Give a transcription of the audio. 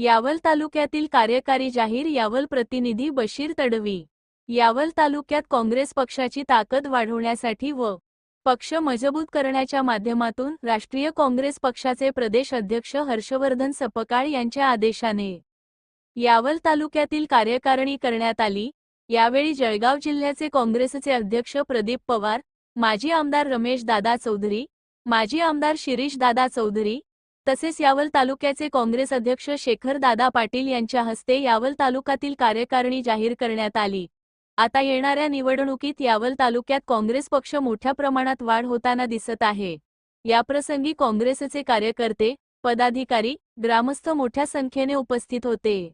यावल तालुक्यातील कार्यकारी जाहीर यावल प्रतिनिधी बशीर तडवी. यावल तालुक्यात काँग्रेस पक्षाची ताकद वाढवण्यासाठी व पक्ष मजबूत करण्याच्या माध्यमातून राष्ट्रीय काँग्रेस पक्षाचे प्रदेश अध्यक्ष हर्षवर्धन सपकाळ यांच्या आदेशाने यावल तालुक्यातील कार्यकारिणी करण्यात आली. यावेळी जळगाव जिल्ह्याचे काँग्रेसचे अध्यक्ष प्रदीप पवार माजी आमदार रमेश दादा चौधरी माजी आमदार शिरीष दादा चौधरी तसेच यावल तालुक्याचे काँग्रेस अध्यक्ष शेखर दादा पाटील यांच्या हस्ते यावल तालुक्यातील कार्यकारिणी जाहीर करण्यात आली. आता येणाऱ्या निवडणुकीत यावल तालुक्यात काँग्रेस पक्ष मोठ्या प्रमाणात वाढ होताना दिसत आहे. याप्रसंगी काँग्रेसचे कार्यकर्ते पदाधिकारी ग्रामस्थ मोठ्या संख्येने उपस्थित होते.